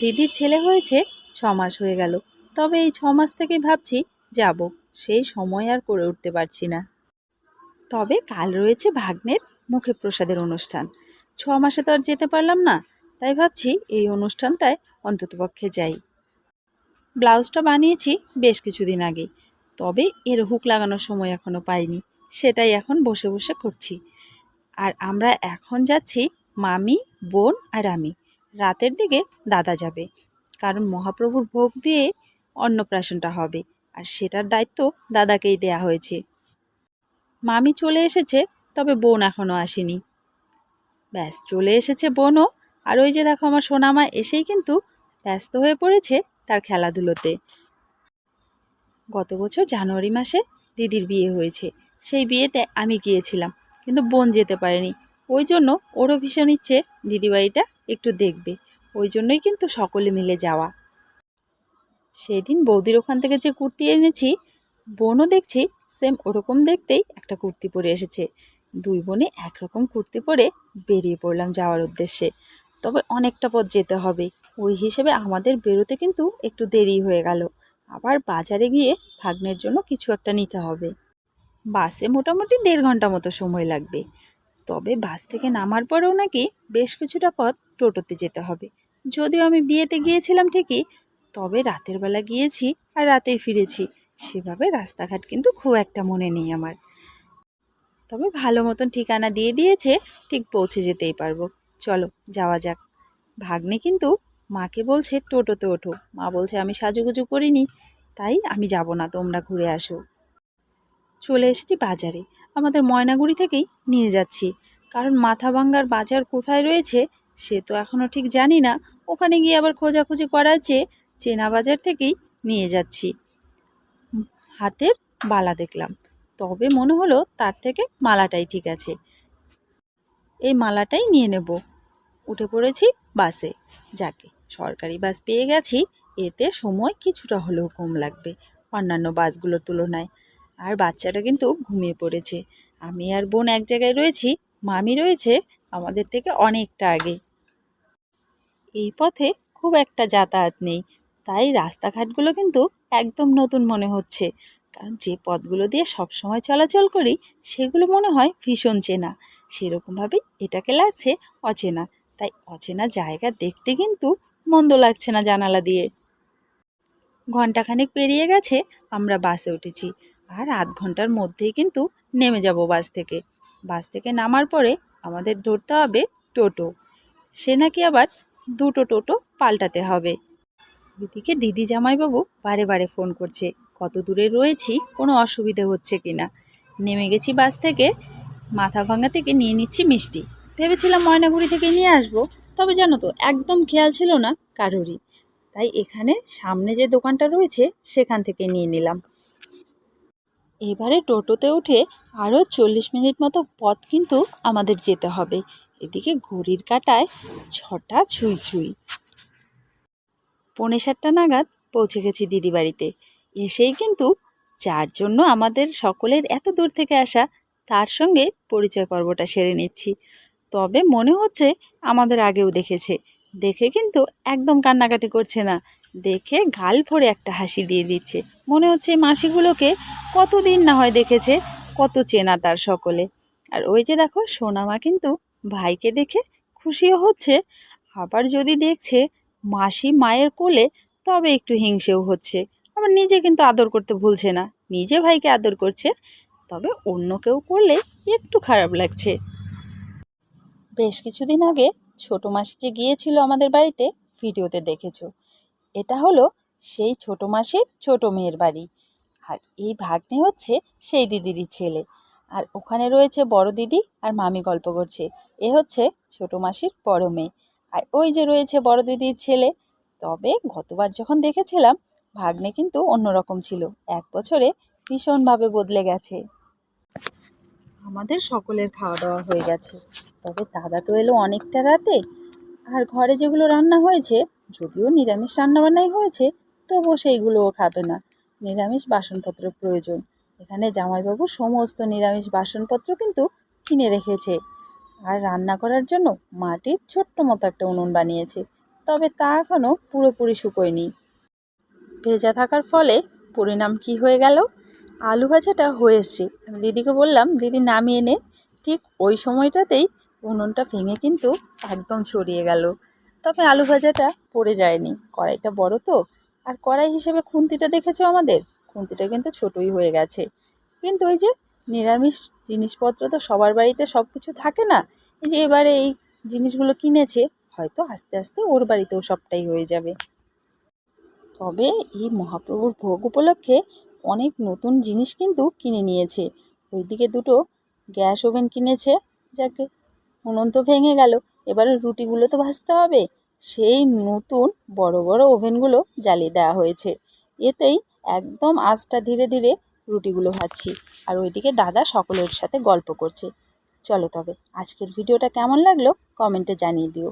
দিদির ছেলে হয়েছে ছ মাস হয়ে গেল। তবে এই ছ মাস থেকেই ভাবছি যাব, সেই সময় আর করে উঠতে পারছি না। তবে কাল রয়েছে ভাগ্নের মুখে প্রসাদের অনুষ্ঠান। ছ মাসে তো আর যেতে পারলাম না, তাই ভাবছি এই অনুষ্ঠানটায় অন্ততপক্ষে যাই। ব্লাউজটা বানিয়েছি বেশ কিছুদিন আগে, তবে এর হুক লাগানোর সময় এখনও পাইনি, সেটাই এখন বসে বসে করছি। আর আমরা এখন যাচ্ছি মামি, বোন আর আমি। রাতের দিকে দাদা যাবে। কারণ মহাপ্রভুর ভোগ দিয়ে অন্নপ্রাশনটা হবে, আর সেটার দায়িত্ব দাদাকেই দেয়া হয়েছে। মামি চলে এসেছে, তবে বোন এখনও আসেনি। ব্যাস, চলে এসেছে বোনও, আর ওই যে দেখো আমার সোনামা এসেই কিন্তু ব্যস্ত হয়ে পড়েছে তার খেলাধুলোতে। গত বছর জানুয়ারি মাসে দিদির বিয়ে হয়েছে, সেই বিয়েতে আমি গিয়েছিলাম, কিন্তু বোন যেতে পারেনি। ওই জন্য ওরও ভীষণ ইচ্ছে দিদিবাড়িটা একটু দেখবে। ওই জন্যই কিন্তু সকলে মিলে যাওয়া। সেদিন বৌদির ওখান থেকে যে কুর্তি এনেছি, বোনও দেখছি সেম ওরকম দেখতেই একটা কুর্তি পরে এসেছে। দুই বোনে একরকম কুর্তি পরে বেরিয়ে পড়লাম যাওয়ার উদ্দেশ্যে। তবে অনেকটা পথ যেতে হবে। ওই হিসেবে আমাদের বেরোতে কিন্তু একটু দেরি হয়ে গেল। আবার বাজারে গিয়ে ভাগ্নের জন্য কিছু একটা নিতে হবে। বাসে মোটামুটি দেড় ঘণ্টা মতো সময় লাগবে। তবে বাস থেকে নামার পরেও নাকি বেশ কিছুটা পথ টোটোতে যেতে হবে। যদিও আমি বিয়েতে গিয়েছিলাম ঠিকই, তবে রাতের বেলা গিয়েছি আর রাতেই ফিরেছি। সেভাবে রাস্তাঘাট কিন্তু খুব একটা মনে নেই আমার। তবে ভালো মতন ঠিকানা দিয়ে দিয়েছে, ঠিক পৌঁছে যেতেই পারব। চলো, যাওয়া যাক। ভাগ্নে কিন্তু মাকে বলছে, টোটোতে ওঠো। মা বলছে, আমি সাজুগুজু করিনি, তাই আমি যাব না, তোমরা ঘুরে আসো। চলে এসেছি বাজারে। আমাদের ময়নাগুড়ি থেকেই নিয়ে যাচ্ছি। কারণ মাথা ভাঙ্গার বাজার কোথায় রয়েছে, সে তো এখনও ঠিক জানি না। ওখানে গিয়ে আবার খোঁজাখুঁজি করার চেয়ে চেনা বাজার থেকেই নিয়ে যাচ্ছি। হাতের বালা দেখলাম। তবে মনে হলো তার থেকে মালাটাই ঠিক আছে। এই মালাটাই নিয়ে নেব। উঠে পড়েছি বাসে। যাকে সরকারি বাস পেয়ে গেছি, এতে সময় কিছুটা হলেও কম লাগবে। অন্যান্য বাসগুলোর তুলনায়। আর বাচ্চাটা কিন্তু ঘুমিয়ে পড়েছে। আমি আর বোন এক জায়গায় রয়েছি, মামি রয়েছে আমাদের থেকে অনেকটা আগে। এই পথে খুব একটা যাতায়াত নেই, তাই রাস্তাঘাটগুলো কিন্তু একদম নতুন মনে হচ্ছে। কারণ যে পথগুলো দিয়ে সব সময় চলাচল করি, সেগুলো মনে হয় ভীষণ চেনা। সেরকমভাবেই এটাকে লাগছে অচেনা। তাই অচেনা জায়গা দেখতে কিন্তু মন্দ লাগছে না জানালা দিয়ে। ঘন্টাখানেক পেরিয়ে গেছে, আমরা বাসে উঠেছি। আর আধ ঘণ্টার মধ্যেই কিন্তু নেমে যাব বাস থেকে। বাস থেকে নামার পরে আমাদের ধরতে হবে টোটো। সে নাকি আবার দুটো টোটো পাল্টাতে হবে। এদিকে দিদি জামাইবাবু বারে বারে ফোন করছে, কত দূরে রয়েছি? কোনো অসুবিধে হচ্ছে কি না? নেমে গেছি বাস থেকে, মাথা ভাঙা থেকে নিয়ে নিচ্ছি মিষ্টি। ভেবেছিলাম ময়নাগুড়ি থেকে নিয়ে আসব, তবে জানো তো, একদম খেয়াল ছিল না কারোরই। তাই এখানে সামনে যে দোকানটা রয়েছে, সেখান থেকে নিয়ে নিলাম। এবারে টোটোতে উঠে আরও চল্লিশ মিনিট মতো পথ কিন্তু আমাদের যেতে হবে। এদিকে ঘড়ির কাটায় ছটা ছুঁই ছুঁই। পৌনে সাতটা নাগাদ পৌঁছে গেছি দিদি বাড়িতে। এসেই কিন্তু যার জন্য আমাদের সকলের এত দূর থেকে আসা, তার সঙ্গে পরিচয় পর্বটা সেরে নিচ্ছি। তবে মনে হচ্ছে আমাদের আগেও দেখেছে। দেখে কিন্তু একদম কান্নাকাটি করছে না। দেখে গাল ভরে একটা হাসি দিয়ে দিচ্ছে। মনে হচ্ছে মাসিগুলোকে কতদিন না হয় দেখেছে, কত চেনা তার সকলে। আর ওই যে দেখো, সোনামা কিন্তু ভাইকে দেখে খুশিও হচ্ছে। আবার যদি দেখছে মাসি মায়ের কোলে, তবে একটু হিংসেও হচ্ছে। আবার নিজে কিন্তু আদর করতে ভুলছে না, নিজে ভাইকে আদর করছে, তবে অন্য কেউ করলে একটু খারাপ লাগছে। বেশ কিছুদিন আগে ছোটো মাসি যে গিয়েছিল আমাদের বাড়িতে, ভিডিওতে দেখেছ। এটা হলো সেই ছোটো মাসির ছোটো মেয়ের বাড়ি। আর এই ভাগ্নে হচ্ছে সেই দিদিরই ছেলে। আর ওখানে রয়েছে বড় দিদি আর মামি গল্প করছে। এ হচ্ছে ছোটো মাসির বড় মেয়ে। আর ওই যে রয়েছে বড় দিদির ছেলে। তবে গতবার যখন দেখেছিলাম, ভাগ্নে কিন্তু অন্যরকম ছিল। এক বছরে ভীষণভাবে বদলে গেছে। আমাদের সকলের খাওয়া দাওয়া হয়ে গেছে। তবে দাদা তো এলো অনেকটা রাতে। আর ঘরে যেগুলো রান্না হয়েছে যদিও নিরামিষ রান্নাবান্নাই হয়েছে, তবুও সেইগুলোও খাবে না। নিরামিষ বাসনপত্র প্রয়োজন। এখানে জামাইবাবু সমস্ত নিরামিষ বাসনপত্র কিন্তু কিনে রেখেছে। আর রান্না করার জন্য মাটির ছোট্ট মতো একটা উনুন বানিয়েছে, তবে তা এখনও পুরোপুরি শুকোয়নি। ভেজা থাকার ফলে পরিণাম কি হয়ে গেল? আলু ভাজাটা হয়ে এসছে। আমি দিদিকে বললাম, দিদি নামিয়ে নে। ঠিক ওই সময়টাতেই উনুনটা ভেঙে কিন্তু একদম ছড়িয়ে গেল। তবে আলু ভাজাটা পড়ে যায়নি। কড়াইটা বড় তো। আর কড়াই হিসেবে খুন্তিটা দেখেছ আমাদের? খুন্তিটা কিন্তু ছোটই হয়ে গেছে। কিন্তু ওই যে নিরামিষ জিনিসপত্র তো সবার বাড়িতে সব কিছু থাকে না। এই যে এবারে এই জিনিসগুলো কিনেছে, হয়তো আস্তে আস্তে ওর বাড়িতেও সবটাই হয়ে যাবে। তবে এই মহাপ্রভুর ভোগ উপলক্ষে অনেক নতুন জিনিস কিন্তু কিনে নিয়েছে। ওইদিকে দুটো গ্যাস ওভেন কিনেছে, যাকে উনুন তো ভেঙে গেল। এবারে রুটিগুলো তো ভাজতে হবে। সেই নতুন বড় বড় ওভেনগুলো জ্বালিয়ে দেওয়া হয়েছে। এতেই একদম আঁচটা ধীরে ধীরে রুটিগুলো ভাজছি আর ওইদিকে দাদা সকলের সাথে গল্প করছে। চলো তবে, আজকের ভিডিওটা কেমন লাগল কমেন্টে জানিয়ে দিও।